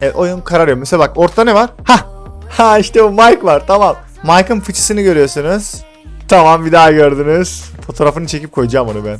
Evet oyun kararıyor. Mesela bak ortada ne var? Ha, Ha işte bu Mike var tamam. Mike'ın fıçısını görüyorsunuz. Tamam bir daha gördünüz. Fotoğrafını çekip koyacağım onu ben.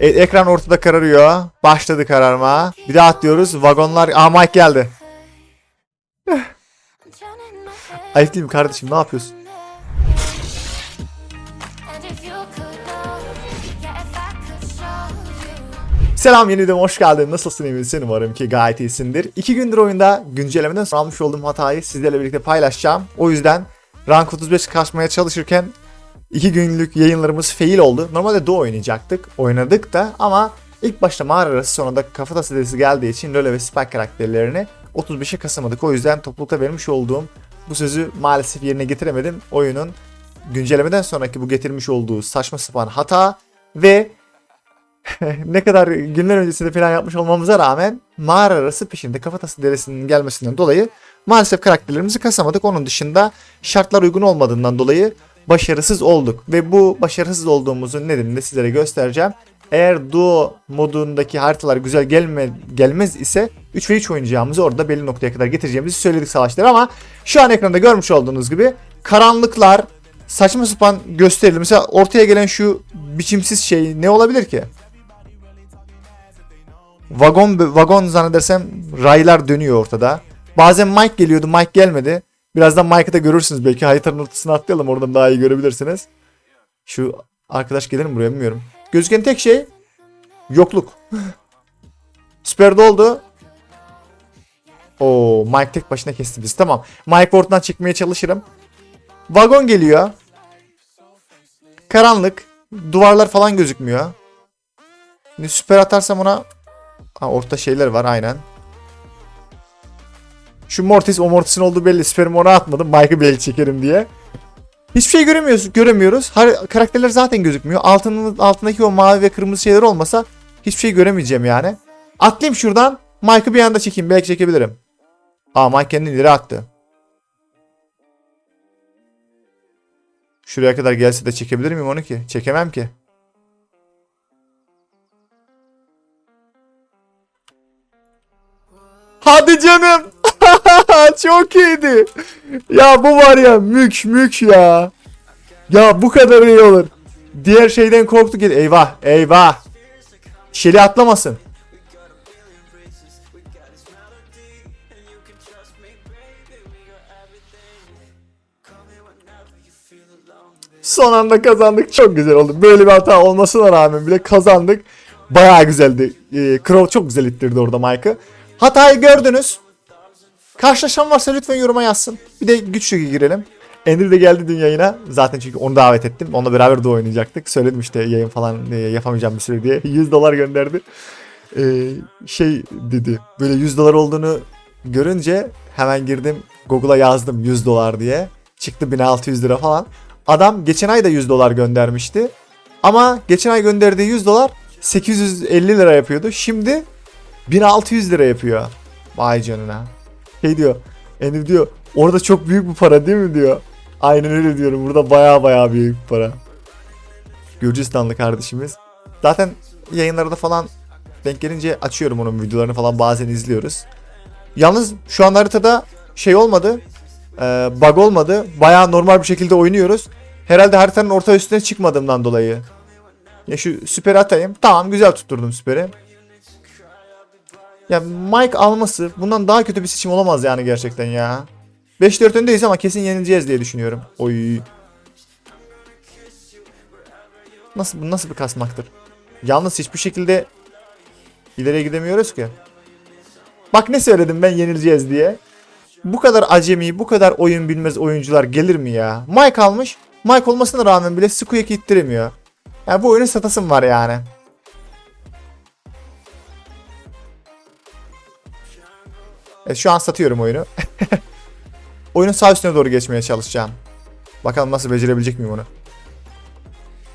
E, ekran ortada kararıyor. Başladı kararma. Bir daha atlıyoruz. Vagonlar... Aa Mike geldi. Ayıp değil mi kardeşim ne yapıyorsun? Selam yeniden hoş geldin. Nasılsın iyi? Umarım ki gayet iyisindir. İki gündür oyunda güncellemeden sonra almış olduğum hatayı sizlerle birlikte paylaşacağım. O yüzden rank 35 kasmaya çalışırken iki günlük yayınlarımız fail oldu. Normalde Doğu oynayacaktık. Oynadık da ama ilk başta mağara arası sonra da kafatası dizisi geldiği için Lola ve Spike karakterlerini 35'e kasamadık. O yüzden toplulukta vermiş olduğum bu sözü maalesef yerine getiremedim. Oyunun güncellemeden sonraki bu getirmiş olduğu saçma sapan hata ve ne kadar günler öncesinde plan yapmış olmamıza rağmen mağara arası peşinde kafatası deresinin gelmesinden dolayı maalesef karakterlerimizi kasamadık. Onun dışında şartlar uygun olmadığından dolayı başarısız olduk. Ve bu başarısız olduğumuzun nedenini de sizlere göstereceğim. Eğer duo modundaki haritalar güzel gelme, gelmez ise 3 ve 3 oynayacağımızı orada belli noktaya kadar getireceğimizi söyledik savaşlar ama şu an ekranda görmüş olduğunuz gibi karanlıklar saçma sapan gösterildi. Mesela ortaya gelen şu biçimsiz şey ne olabilir ki? Vagon vagon zannedersem raylar dönüyor ortada. Bazen Mike geliyordu, Mike gelmedi. Birazdan Mike'ı da görürsünüz belki. Haritanın ortasına atlayalım oradan daha iyi görebilirsiniz. Şu arkadaş gelir mi buraya bilmiyorum. Gözüken tek şey yokluk. Süper oldu. Oo, Mike tek başına kesti bizi. Tamam. Mike ortadan çıkmaya çalışırım. Vagon geliyor. Karanlık. Duvarlar falan gözükmüyor. Şimdi süper atarsam ona Ha orta şeyler var aynen. Şu Mortis o Mortis'in olduğu belli. Sperm ona atmadım. Mike'ı belki çekerim diye. Hiçbir şey göremiyoruz, göremiyoruz. Har- karakterler zaten gözükmüyor. Altının altındaki o mavi ve kırmızı şeyler olmasa hiçbir şey göremeyeceğim yani. Atlayayım şuradan. Mike'ı bir anda çekeyim. Belki çekebilirim. Aa Mike kendini ileri attı. Şuraya kadar gelse de çekebilir miyim onu ki? Çekemem ki. Hadi canım. Çok iyiydi. Ya bu var ya mük mük ya. Ya bu kadar iyi olur. Diğer şeyden korktuk. Eyvah eyvah. Şeli atlamasın. Son anda kazandık. Çok güzel oldu. Böyle bir hata olmasına rağmen bile kazandık. Bayağı güzeldi. Ee, Crow çok güzel ittirdi orada Mike'ı. Hatayı gördünüz. Karşılaşan varsa lütfen yoruma yazsın. Bir de güç ligi girelim. Endir de geldi dün yayına. Zaten çünkü onu davet ettim. Onunla beraber de oynayacaktık. Söyledim işte yayın falan e, yapamayacağım bir süre diye. 100 dolar gönderdi. Ee, şey dedi. Böyle 100 dolar olduğunu görünce hemen girdim. Google'a yazdım 100 dolar diye. Çıktı 1600 lira falan. Adam geçen ay da 100 dolar göndermişti. Ama geçen ay gönderdiği 100 dolar 850 lira yapıyordu. Şimdi 1600 lira yapıyor. Vay canına. Şey diyor. Enif diyor. Orada çok büyük bir para değil mi diyor. Aynen öyle diyorum. Burada baya baya büyük bir para. Gürcistanlı kardeşimiz. Zaten yayınlarda falan denk gelince açıyorum onun videolarını falan bazen izliyoruz. Yalnız şu an haritada şey olmadı. E, bug olmadı. Baya normal bir şekilde oynuyoruz. Herhalde haritanın orta üstüne çıkmadığımdan dolayı. Ya şu süperi atayım. Tamam güzel tutturdum süperi. Ya Mike alması bundan daha kötü bir seçim olamaz yani gerçekten ya. 5-4 öndeyiz ama kesin yenileceğiz diye düşünüyorum. Oy. Nasıl bu nasıl bir kasmaktır? Yalnız hiçbir şekilde ileriye gidemiyoruz ki. Bak ne söyledim ben yenileceğiz diye. Bu kadar acemi, bu kadar oyun bilmez oyuncular gelir mi ya? Mike almış. Mike olmasına rağmen bile Squeak'i ittiremiyor. Ya bu oyunu satasım var yani. Evet şu an satıyorum oyunu. Oyunun sağ üstüne doğru geçmeye çalışacağım. Bakalım nasıl becerebilecek miyim onu.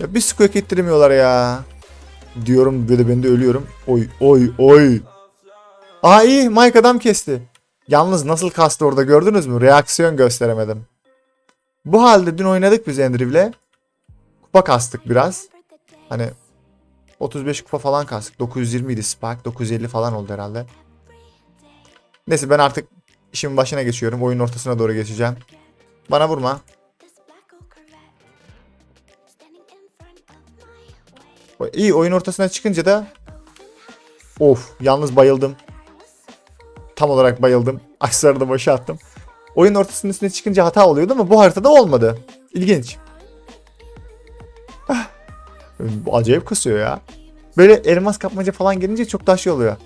Ya bir squeak ettiremiyorlar ya. Diyorum böyle ben de ölüyorum. Oy oy oy. Aa iyi Mike adam kesti. Yalnız nasıl kastı orada gördünüz mü? Reaksiyon gösteremedim. Bu halde dün oynadık biz Endriv'le. Kupa kastık biraz. Hani 35 kupa falan kastık. 920 idi Spark. 950 falan oldu herhalde. Neyse ben artık işimin başına geçiyorum. Oyun ortasına doğru geçeceğim. Bana vurma. İyi oyun ortasına çıkınca da Of yalnız bayıldım. Tam olarak bayıldım. Aksarı da boşa attım. Oyun ortasının üstüne çıkınca hata oluyordu ama bu haritada olmadı. İlginç. Ah. Acayip kısıyor ya. Böyle elmas kapmaca falan gelince çok daha şey oluyor.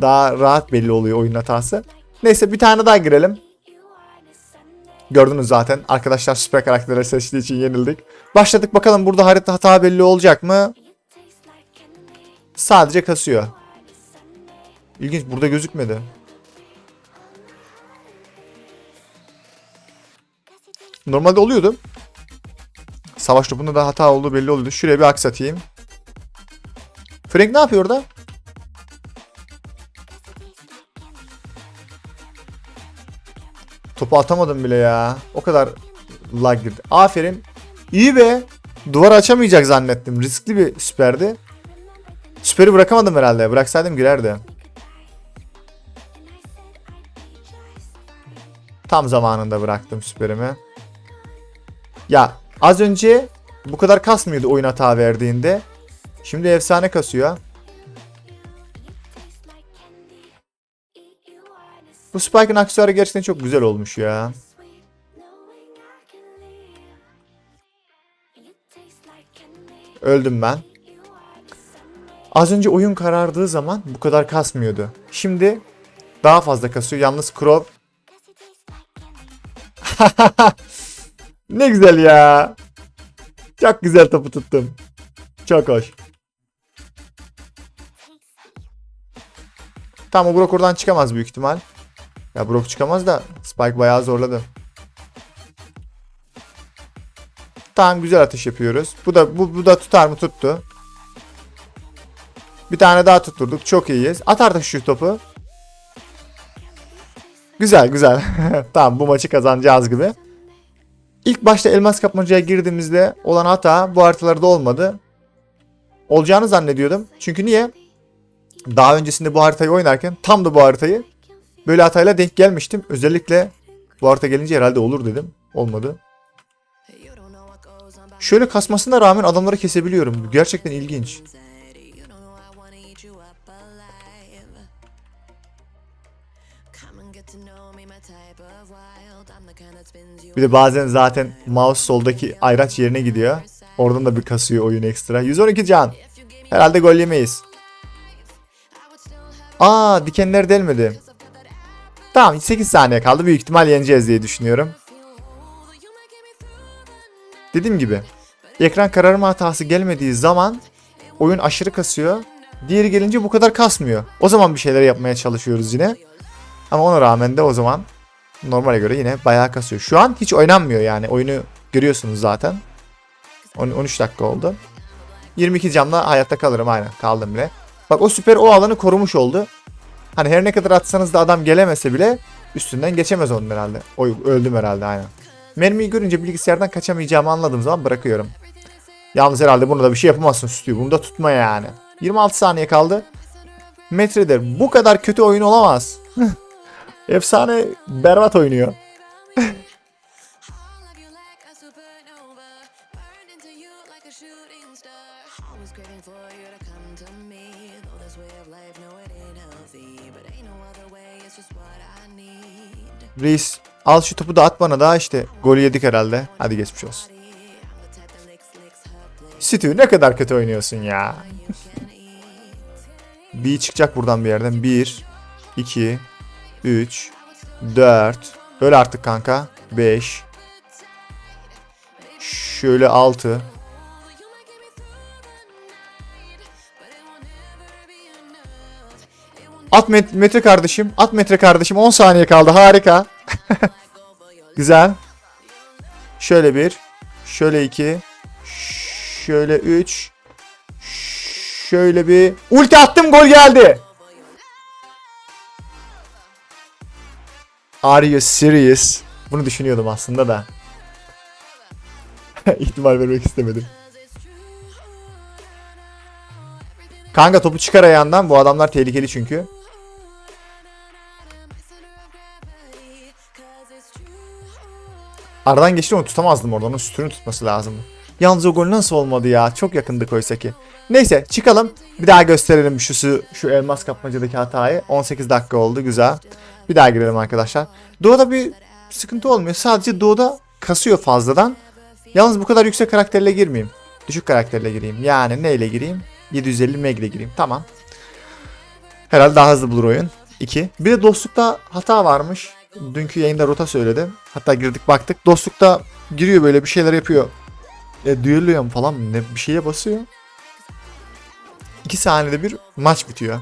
Daha rahat belli oluyor oyun hatası. Neyse bir tane daha girelim. Gördünüz zaten. Arkadaşlar süper karakterleri seçtiği için yenildik. Başladık bakalım burada harita hata belli olacak mı? Sadece kasıyor. İlginç burada gözükmedi. Normalde oluyordu. Savaş topunda da hata olduğu belli oluyordu. Şuraya bir aksatayım. Frank ne yapıyor orada? Topu atamadım bile ya. O kadar lag girdi. Aferin. İyi be. Duvar açamayacak zannettim. Riskli bir süperdi. Süperi bırakamadım herhalde. Bıraksaydım girerdi. Tam zamanında bıraktım süperimi. Ya az önce bu kadar kasmıyordu oyun hata verdiğinde. Şimdi efsane kasıyor. Bu Spike'ın aksesuarı gerçekten çok güzel olmuş ya. Öldüm ben. Az önce oyun karardığı zaman bu kadar kasmıyordu. Şimdi daha fazla kasıyor. Yalnız Crow ne güzel ya. Çok güzel topu tuttum. Çok hoş. Tamam o Brock oradan çıkamaz büyük ihtimal. Ya Brock çıkamaz da Spike bayağı zorladı. Tamam güzel atış yapıyoruz. Bu da bu, bu da tutar mı tuttu. Bir tane daha tutturduk. Çok iyiyiz. At artık şu topu. Güzel güzel. tamam bu maçı kazanacağız gibi. İlk başta elmas kapmacaya girdiğimizde olan hata bu haritalarda olmadı. Olacağını zannediyordum. Çünkü niye? Daha öncesinde bu haritayı oynarken tam da bu haritayı böyle hatayla denk gelmiştim. Özellikle bu harita gelince herhalde olur dedim. Olmadı. Şöyle kasmasına rağmen adamları kesebiliyorum. Gerçekten ilginç. Bir de bazen zaten mouse soldaki ayraç yerine gidiyor. Oradan da bir kasıyor oyun ekstra. 112 can. Herhalde gol yemeyiz. Aa dikenler delmedi. Tamam 8 saniye kaldı. Büyük ihtimal yeneceğiz diye düşünüyorum. Dediğim gibi ekran kararma hatası gelmediği zaman oyun aşırı kasıyor. Diğeri gelince bu kadar kasmıyor. O zaman bir şeyler yapmaya çalışıyoruz yine. Ama ona rağmen de o zaman normale göre yine bayağı kasıyor. Şu an hiç oynanmıyor yani. Oyunu görüyorsunuz zaten. 10 13 dakika oldu. 22 camla hayatta kalırım aynen. Kaldım bile. Bak o süper o alanı korumuş oldu. Hani her ne kadar atsanız da adam gelemese bile üstünden geçemez onun herhalde. Oy öldüm herhalde aynen. Mermiyi görünce bilgisayardan kaçamayacağımı anladığım zaman bırakıyorum. Yalnız herhalde bunu da bir şey yapamazsın Stüdyo. Bunu da tutma yani. 26 saniye kaldı. Metredir. Bu kadar kötü oyun olamaz. Efsane berbat oynuyor. Reis al şu topu da at bana daha işte. Golü yedik herhalde. Hadi geçmiş olsun. Stü ne kadar kötü oynuyorsun ya. bir çıkacak buradan bir yerden. 1 2 3 4 Öyle artık kanka. 5 Şöyle 6 At met- metre kardeşim. At metre kardeşim. 10 saniye kaldı. Harika. Güzel. Şöyle bir. Şöyle iki. Şöyle üç. Şöyle bir. Ulti attım gol geldi. Are you serious? Bunu düşünüyordum aslında da. İhtimal vermek istemedim. Kanka topu çıkar ayağından. Bu adamlar tehlikeli çünkü. Aradan geçti onu tutamazdım orada. Onun sütünü tutması lazımdı. Yalnız o gol nasıl olmadı ya? Çok yakındı oysa ki. Neyse çıkalım. Bir daha gösterelim şu şu elmas kapmacadaki hatayı. 18 dakika oldu güzel. Bir daha girelim arkadaşlar. Doğu'da bir sıkıntı olmuyor. Sadece Doğu'da kasıyor fazladan. Yalnız bu kadar yüksek karakterle girmeyeyim. Düşük karakterle gireyim. Yani neyle gireyim? 750 meg ile gireyim. Tamam. Herhalde daha hızlı bulur oyun. 2. Bir de dostlukta hata varmış. Dünkü yayında rota söyledi. Hatta girdik baktık. Dostlukta giriyor böyle bir şeyler yapıyor. E, düelloya mı falan ne bir şeye basıyor. 2 saniyede bir maç bitiyor.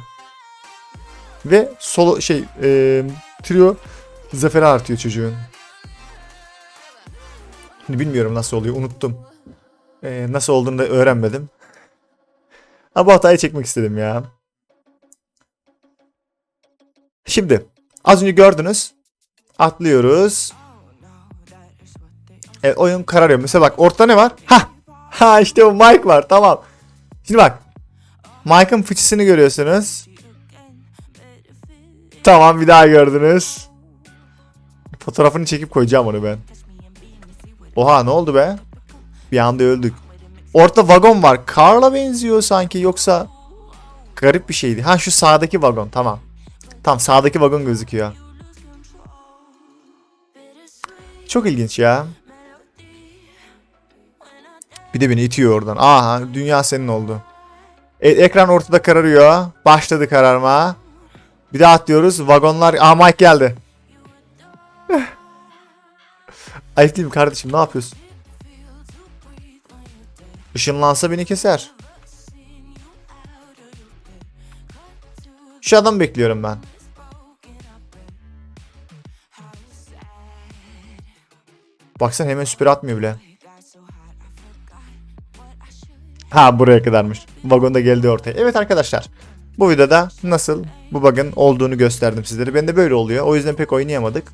Ve solo şey e, trio zaferi artıyor çocuğun. Şimdi bilmiyorum nasıl oluyor unuttum. E, nasıl olduğunu da öğrenmedim. Ama bu hatayı çekmek istedim ya. Şimdi az önce gördünüz. Atlıyoruz. Evet oyun kararıyor. Mesela bak ortada ne var? Ha, Ha işte o Mike var tamam. Şimdi bak. Mike'ın fıçısını görüyorsunuz. Tamam bir daha gördünüz. Fotoğrafını çekip koyacağım onu ben. Oha ne oldu be? Bir anda öldük. Ortada vagon var. Karla benziyor sanki yoksa garip bir şeydi. Ha şu sağdaki vagon tamam. Tam sağdaki vagon gözüküyor. Çok ilginç ya. Bir de beni itiyor oradan. Aha dünya senin oldu. E- ekran ortada kararıyor. Başladı kararma. Bir daha atlıyoruz. Vagonlar... Aa Mike geldi. Ayıp değil mi kardeşim ne yapıyorsun? Işınlansa beni keser. Şu adamı bekliyorum ben. Baksana hemen süper atmıyor bile. Ha buraya kadarmış. Vagon da geldi ortaya. Evet arkadaşlar. Bu videoda nasıl bu bug'ın olduğunu gösterdim sizlere. Ben de böyle oluyor. O yüzden pek oynayamadık.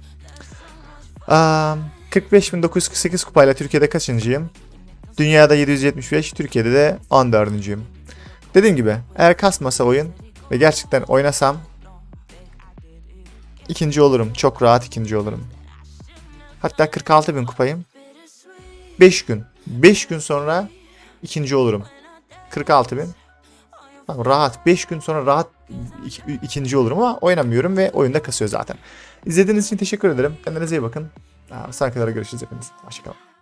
Aa, 45.948 kupayla Türkiye'de kaçıncıyım? Dünyada 775, Türkiye'de de 14.'üyüm. Dediğim gibi eğer kasmasa oyun ve gerçekten oynasam ikinci olurum. Çok rahat ikinci olurum. Hatta 46.000 kupayım. 5 gün. 5 gün sonra ikinci olurum. 46 bin. Tamam, rahat. 5 gün sonra rahat ik- ikinci olurum ama oynamıyorum ve oyunda kasıyor zaten. İzlediğiniz için teşekkür ederim. Kendinize iyi bakın. Sonraki görüşürüz hepiniz. Hoşçakalın.